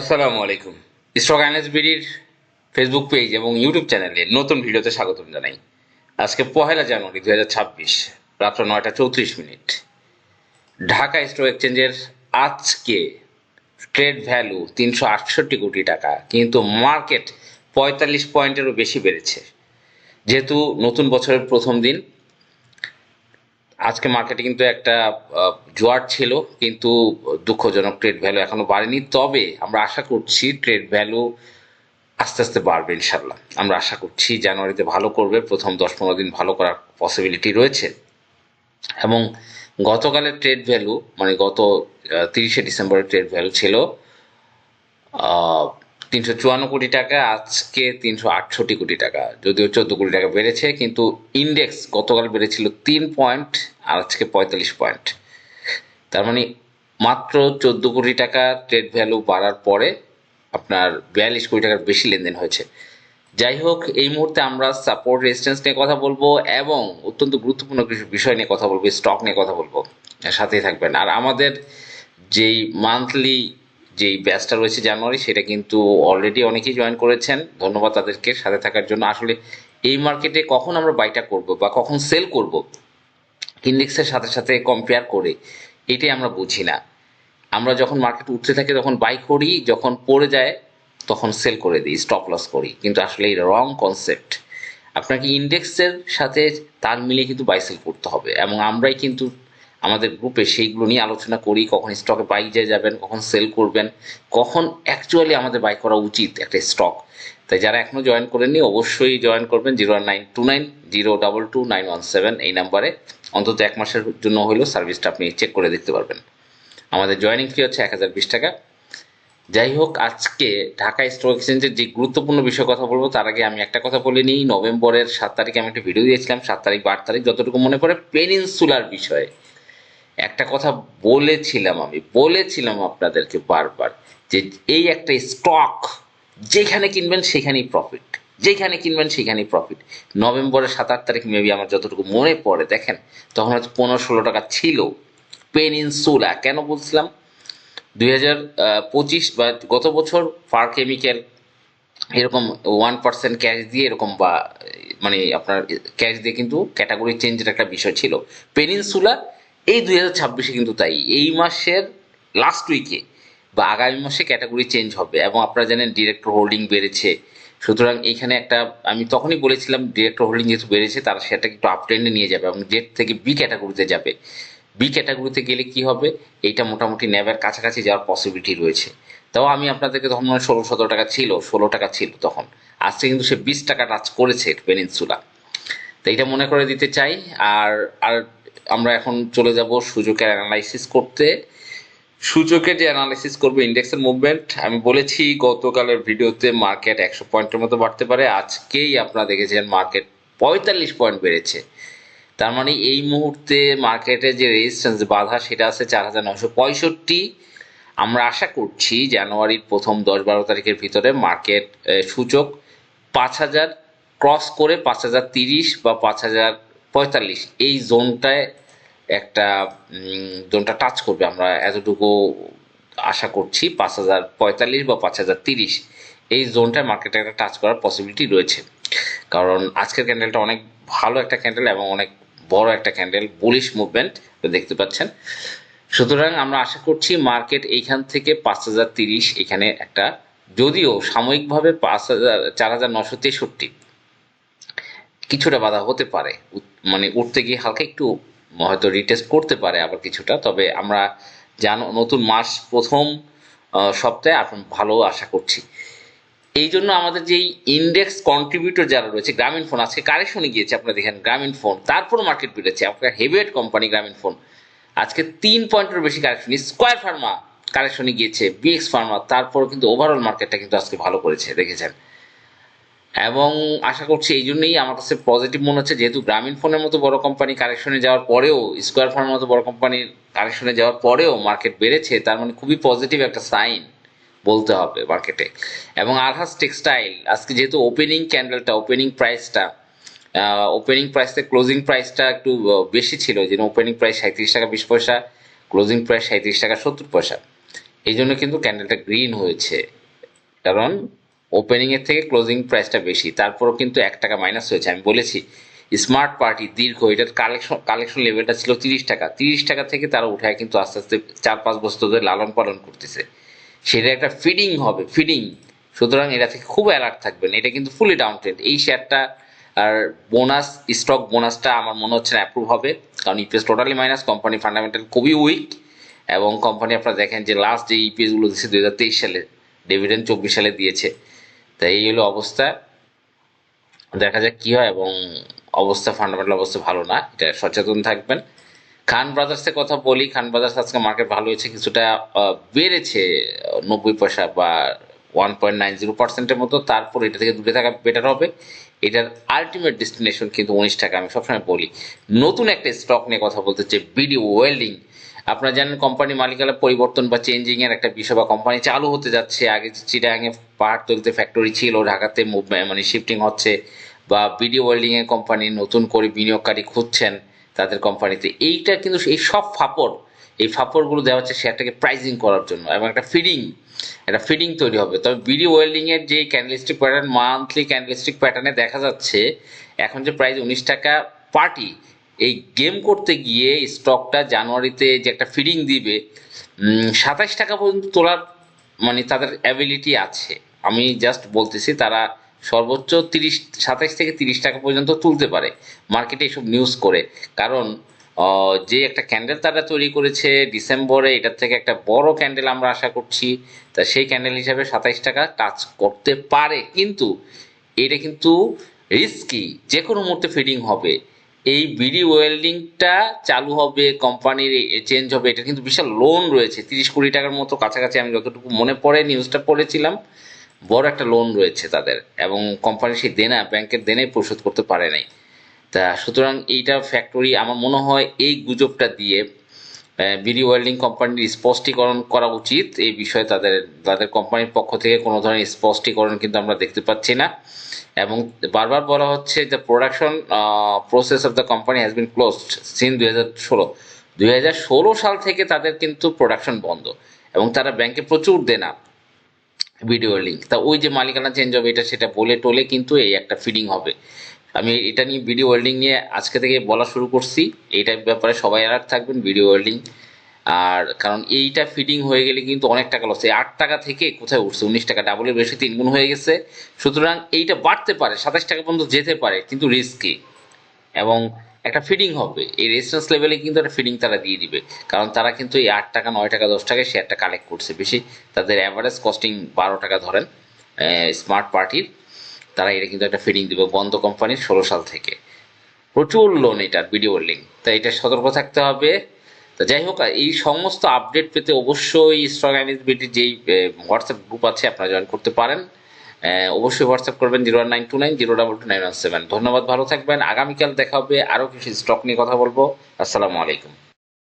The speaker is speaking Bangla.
আসসালামু আলাইকুম। স্টক অ্যানালিস্ট বিডির ফেসবুক পেজ এবং ইউটিউব চ্যানেলে নতুন ভিডিওতে স্বাগতম জানাই। আজকে পহেলা জানুয়ারি দু হাজার ছাব্বিশ, রাত্র নয়টা চৌত্রিশ মিনিট। ঢাকা স্টক এক্সচেঞ্জের আজকে ট্রেড ভ্যালু তিনশো আটষট্টি কোটি টাকা, কিন্তু মার্কেট পঁয়তাল্লিশ পয়েন্টেরও বেশি বেড়েছে। যেহেতু নতুন বছরের প্রথম দিন আজকে মার্কেটে কিন্তু একটা জোয়ার ছিল, কিন্তু দুঃখজনক ট্রেড ভ্যালু এখনও বাড়েনি। তবে আমরা আশা করছি ট্রেড ভ্যালু আস্তে আস্তে বাড়বে ইনশাল্লাহ আমরা আশা করছি জানুয়ারিতে ভালো করবে, প্রথম দশ পনেরো দিন ভালো করার পসিবিলিটি রয়েছে। এবং গতকালের ট্রেড ভ্যালু মানে গত তিরিশে ডিসেম্বরের ট্রেড ভ্যালু ছিল তিনশো চুয়ান্ন কোটি টাকা, আজকে তিনশো আটষট্টি কোটি টাকা, যদিও চোদ্দ কোটি টাকা বেড়েছে, কিন্তু ইন্ডেক্স গতকাল বেড়েছিল তিন পয়েন্ট আর আজকে পঁয়তাল্লিশ পয়েন্ট তার মানে মাত্র চোদ্দ কোটি টাকা ট্রেড ভ্যালু বাড়ার পরে আপনার বিয়াল্লিশ কোটি টাকার বেশি লেনদেন হয়েছে। যাই হোক, এই মুহূর্তে আমরা সাপোর্ট রেজিস্ট্যান্স নিয়ে কথা বলব এবং অত্যন্ত গুরুত্বপূর্ণ কিছু বিষয় নিয়ে কথা বলব স্টক নিয়ে কথা বলব। সাথেই থাকবেন। আর আমাদের যেই মান্থলি যেই ব্যাচটা রয়েছে জানুয়ারি সেটা কিন্তু অলরেডি অনেকেই জয়েন করেছেন। ধন্যবাদ তাদেরকে সাথে থাকার জন্য। আসলে এই মার্কেটে কখন আমরা বাইটা করব বা কখন সেল করব ইন্ডেক্সের সাথে সাথে কম্পেয়ার করে, এটাই আমরা বুঝি না। আমরা যখন মার্কেট উঠতে থাকে, তখন বাই করি, যখন পড়ে যায়, তখন সেল করে দিই স্টপ লস করি। কিন্তু আসলে এটা রং কনসেপ্ট আপনাকে ইন্ডেক্সের সাথে তাল মিলিয়ে কিন্তু বাই সেল করতে হবে। এবং আমরাই কিন্তু আমাদের গ্রুপে সেইগুলো নিয়ে আলোচনা করি, কখন স্টকে বাই যে যাবেন, কখন সেল করবেন, কখন অ্যাকচুয়ালি আমাদের বাই করা উচিত একটা স্টক তাই যারা এখনও জয়েন করেননি, অবশ্যই জয়েন করবেন zero nine two nine zero double two nine one seven এই নাম্বারে অন্তত এক মাসের জন্য হলেও সার্ভিসটা আপনি চেক করে দেখতে পারবেন। আমাদের জয়েনিং ফি হচ্ছে এক হাজার বিশ টাকা। যাই হোক, আজকে ঢাকা স্টক এক্সচেঞ্জের যে গুরুত্বপূর্ণ বিষয়ে কথা বলব, তার আগে আমি একটা কথা বলে নিই। নভেম্বরের সাত তারিখে আমি একটা ভিডিও দিয়েছিলাম। সাত তারিখ বা আট তারিখ, যতটুকু মনে পড়ে পেনিনসুলার বিষয়ে। একটা কথা বলেছিলাম আমি, বলেছিলাম আপনাদেরকে বারবার যে এই একটা স্টক যেখানে কিনবেন সেখানেই প্রফিট যেখানে কিনবেন সেখানেই প্রফিট নভেম্বরের সাত আট তারিখ মেবি আমার যতটুকু মনে পড়ে, দেখেন, তখন হচ্ছে পনেরো ষোলো টাকা ছিল। পেনিনসুলা কেন বলছিলাম? দুই হাজার পঁচিশ বা গত বছর ফার কেমিক্যাল এরকম ওয়ান পার্সেন্ট ক্যাশ দিয়ে এরকম বা মানে আপনার ক্যাশ দিয়ে কিন্তু ক্যাটাগরি চেঞ্জের একটা বিষয় ছিল। পেনিনসুলা এই দুই হাজার ছাব্বিশে কিন্তু তাই। এই মাসের লাস্ট উইকে বা আগামী মাসে ক্যাটাগরি চেঞ্জ হবে এবং আপনারা জানেন ডিরেক্টর হোল্ডিং বেড়েছে। সুতরাং এইখানে একটা, আমি তখনই বলেছিলাম ডিরেক্টর হোল্ডিং যেহেতু বেড়েছে, তারা সেটাকে একটু আপট্রেন্ডে নিয়ে যাবে এবং জেড থেকে বি ক্যাটাগরিতে যাবে। বি ক্যাটাগরিতে গেলে কি হবে? এইটা মোটামুটি ন্যাবের কাছাকাছি যাওয়ার পসিবিলিটি রয়েছে। তাও আমি আপনাদেরকে তখন মনে ষোলো, সতেরো টাকা ছিল, ষোলো টাকা ছিল তখন। আজকে কিন্তু সে বিশ টাকা টাচ করেছে পেনিনসুলা তো এটা মনে করে দিতে চাই। আর আর আমরা এখন চলে যাব সূচকের অ্যানালাইসিস করতে। সূচকের যে অ্যানালাইসিস করবে ইন্ডেক্সের মুভমেন্ট আমি বলেছি গতকালের ভিডিওতে মার্কেট একশো পয়েন্টের মতো বাড়তে পারে। আজকেই আপনারা দেখেছেন মার্কেট পঁয়তাল্লিশ পয়েন্ট বেড়েছে। তার মানে এই মুহূর্তে মার্কেটে যে রেজিস্ট্যান্স বাধা, সেটা আছে চার হাজার নশো পঁয়ষট্টি। আমরা আশা করছি জানুয়ারির প্রথম দশ বারো তারিখের ভিতরে মার্কেট সূচক পাঁচ হাজার ক্রস করে পাঁচ হাজার তিরিশ বা পাঁচ হাজার পঁয়তাল্লিশ। এই জোনটায় একটা জোনটা টাচ করবে। আমরা এতটুকু আশা করছি পাঁচ হাজার পঁয়তাল্লিশ বা পাঁচ হাজার তিরিশ। এই জোনটায় মার্কেটে একটা টাচ করার পসিবিলিটি রয়েছে। কারণ আজকের ক্যান্ডেলটা অনেক ভালো একটা ক্যান্ডেল এবং অনেক বড় একটা ক্যান্ডেল বুলিশ মুভমেন্ট দেখতে পাচ্ছেন। সুতরাং আমরা আশা করছি মার্কেট এইখান থেকে পাঁচ হাজার তিরিশ এখানে একটা, যদিও সাময়িকভাবে পাঁচ হাজার, চার হাজার নশো তেষট্টি। কিছুটা বাধা হতে পারে। মানে উঠতে গিয়ে হালকা একটু, হয়তো রিটেস্ট করতে পারে আবার কিছুটা, তবে আমরা জানো, নতুন মাস প্রথম সপ্তাহে এখন ভালো আশা করছি। এই জন্য আমাদের যেই ইন্ডেক্স কন্ট্রিবিউটর যারা রয়েছে, গ্রামীণ ফোন আজকে কারেকশনে গিয়েছে, আপনারা দেখেন গ্রামীণ ফোন তারপর মার্কেট বেড়েছে, আপনার হেভিয়েট কোম্পানি গ্রামীণ ফোন আজকে তিন পয়েন্টের বেশি কারেকশন স্কোয়ার ফার্মা কারেকশনে গিয়েছে বিএক্স ফার্মা তারপর কিন্তু ওভারঅল মার্কেটটা কিন্তু আজকে ভালো করেছে, দেখেছেন? এবং আশা করছি এই জন্যই আমার কাছে পজিটিভ মনে হচ্ছে, যেহেতু গ্রামীণ ফোনের মতো বড় কোম্পানি কারেকশনে যাওয়ার পরেও স্কোয়ার ফোনের মতো বড় কোম্পানির কারেকশনে যাওয়ার পরেও মার্কেট বেড়েছে, তার মানে খুবই পজিটিভ একটা সাইন বলতে হবে মার্কেটে এবং আলহাস টেক্সটাইল আজকে যেহেতু ওপেনিং ক্যান্ডেলটা ওপেনিং প্রাইসটা ওপেনিং প্রাইস থেকে ক্লোজিং প্রাইসটা একটু বেশি ছিল যেন ওপেনিং প্রাইস সাঁত্রিশ টাকা বিশ পয়সা ক্লোজিং প্রাইস সাঁত্রিশ টাকা সত্তর পয়সা। এই জন্য কিন্তু ক্যান্ডেলটা গ্রিন হয়েছে। কারণ ওপেনিং এর থেকে ক্লোজিং প্রাইসটা বেশি, তারপরও কিন্তু এক টাকা মাইনাস হয়েছে। আমি বলেছি স্মার্ট পার্টি দীর্ঘ, এটার কালেকশন কালেকশন লেভেলটা ছিল তিরিশ টাকা। তিরিশ টাকা থেকে তারা উঠায় কিন্তু আস্তে আস্তে চার পাঁচ বছর ধরে লালন পালন করতেছে। সেটা একটা ফিডিং হবে ফিডিং সুতরাং এটা থেকে খুব অ্যালার্ট থাকবেন। এটা কিন্তু ফুলি ডাউন ট্রেন্ড এই শেয়ারটা আর বোনাস স্টক বোনাসটা আমার মনে হচ্ছে না অ্যাপ্রুভ হবে। কারণ EPS totally minus company fundamental খুবই উইক এবং কোম্পানি আপনারা দেখেন যে লাস্ট যে ইপিএসগুলো দিয়েছে দু হাজার তেইশ সালে ডিভিডেন্ড চব্বিশ সালে দিয়েছে। তাই এই হলো অবস্থা। দেখা যাক কি হয় এবং অবস্থা ফান্ডামেন্টাল অবস্থা ভালো না, এটা সচেতন থাকবেন। খান ব্রাদার্সের কথা বলি, খান ব্রাদার্স আজকে মার্কেট ভালো হয়েছে, কিছুটা বেড়েছে, নব্বই পয়সা বা ওয়ান পয়েন্ট নাইন জিরো পার্সেন্টের মতো। তারপর এটা থেকে দূরে থাকা বেটার হবে। এটার আলটিমেট ডেস্টিনেশন কিন্তু উনিশ টাকা, আমি সবসময় বলি। নতুন একটা স্টক নিয়ে কথা বলতে চাই বিডি ওয়েল্ডিং আপনারা জানেন কোম্পানি মালিকালা পরিবর্তন বা চেঞ্জিং এর একটা বিষয় বা কোম্পানি চালু হতে যাচ্ছে। আগে চিটাগাঙে পাহাড় তৈরিতে ফ্যাক্টরি ছিল, ঢাকাতে মানে শিফটিং হচ্ছে বা বিডি ওয়েল্ডিং এর কোম্পানি নতুন করে বিনিয়োগকারী খুঁজছেন তাদের কোম্পানিতে এইটা কিন্তু এই সব ফাপড়, এই ফাপড়গুলো দেওয়া হচ্ছে শেয়ারটাকে প্রাইজিং করার জন্য এবং একটা ফিডিং একটা ফিডিং তৈরি হবে। তবে বিডি ওয়েল্ডিং এর যে ক্যান্ডেলস্টিক প্যাটার্ন মান্থলি ক্যান্ডেলস্টিক প্যাটার্নে দেখা যাচ্ছে, এখন যে প্রাইস উনিশ টাকা পার্টি এই গেম করতে গিয়ে স্টকটা জানুয়ারিতে যে একটা ফিডিং দিবে সাতাশ টাকা পর্যন্ত তোলার মানে তাদের অ্যাবিলিটি আছে। আমি জাস্ট বলতেছি তারা সর্বোচ্চ তিরিশ, সাতাশ থেকে তিরিশ টাকা পর্যন্ত তুলতে পারে মার্কেটে এসব নিউজ করে। কারণ যে একটা ক্যান্ডেল তারা তৈরি করেছে ডিসেম্বরে, এটার থেকে একটা বড় ক্যান্ডেল আমরা আশা করছি, তা সেই ক্যান্ডেল হিসাবে সাতাইশ টাকা টাচ করতে পারে। কিন্তু, এটা কিন্তু রিস্কি যে কোনো মুহূর্তে ফিডিং হবে। এই বিডি ওয়েল্ডিংটা চালু হবে, কোম্পানির চেঞ্জ হবে। এটা কিন্তু বিশাল লোন রয়েছে। তিরিশ কোটি টাকার মতো কাছাকাছি আমি যতটুকু মনে পড়ে নিউজটা পড়েছিলাম, বড় একটা লোন রয়েছে তাদের এবং কোম্পানি সেই দেনা, ব্যাংকের দেনাই পরিশোধ করতে পারে নাই। তা সুতরাং এইটা ফ্যাক্টরি আমার মনে হয় এই গুজবটা দিয়ে বিডি ওয়েল্ডিং কোম্পানির স্পষ্টীকরণ করা উচিত। এই বিষয়ে তাদের তাদের কোম্পানির পক্ষ থেকে কোনো ধরনের স্পষ্টীকরণ কিন্তু আমরা দেখতে পাচ্ছি না। এবং বারবার বলা হচ্ছে যে production process of the company has been closed since দুই হাজার ষোলো। দুই হাজার ষোলো সাল থেকে তাদের কিন্তু প্রোডাকশন বন্ধ এবং তারা ব্যাংকে প্রচুর দেনা ভিডিও লিঙ্ক তা ওই যে মালিকানা চেঞ্জ হবে, এটা সেটা বলে টোলে কিন্তু এই একটা ফিডিং হবে। আমি এটা নিয়ে ভিডিও ওয়েল্ডিং নিয়ে আজকে থেকে বলা শুরু করছি। এইটার ব্যাপারে সবাই অ্যালার্ট থাকবেন ভিডিও ওয়েল্ডিং আর কারণ এইটা ফিডিং হয়ে গেলে কিন্তু অনেক টাকা লস আট টাকা থেকে কোথায় উঠছে? উনিশ টাকা ডাবলের বেশি তিন গুণ হয়ে গেছে। সুতরাং এইটা বাড়তে পারে, সাতাশ টাকা পর্যন্ত যেতে পারে, কিন্তু রিস্কি এবং একটা ফিডিং হবে। এই রেজিস্ট্যান্স লেভেলে কিন্তু একটা ফিডিং তারা দিয়ে দিবে। কারণ তারা কিন্তু এই আট টাকা, নয় টাকা, দশ টাকায় শেয়ারটা কালেক্ট করছে। বেশি তাদের অ্যাভারেজ কস্টিং বারো টাকা ধরেন স্মার্ট পার্টির তারা এটা কিন্তু একটা ফিডিং দিবে বন্ধ কোম্পানির ষোলো সাল থেকে। প্রচুর লোন এটার ভিডিও লিঙ্ক তাই এটা সতর্ক থাকতে হবে। তো যাই হোক এই সমস্ত আপডেট পেতে অবশ্যই স্ট্রং অ্যানিবিলিটির যেই হোয়াটসঅ্যাপ গ্রুপ আছে, আপনারা জয়েন করতে পারেন। অবশ্যই হোয়াটসঅ্যাপ করবেন zero one nine two nine zero double two nine one seven ধন্যবাদ, ভালো থাকবেন। আগামীকাল দেখা হবে আরও কিছু স্টক নিয়ে কথা বলব। আসসালামু আলাইকুম।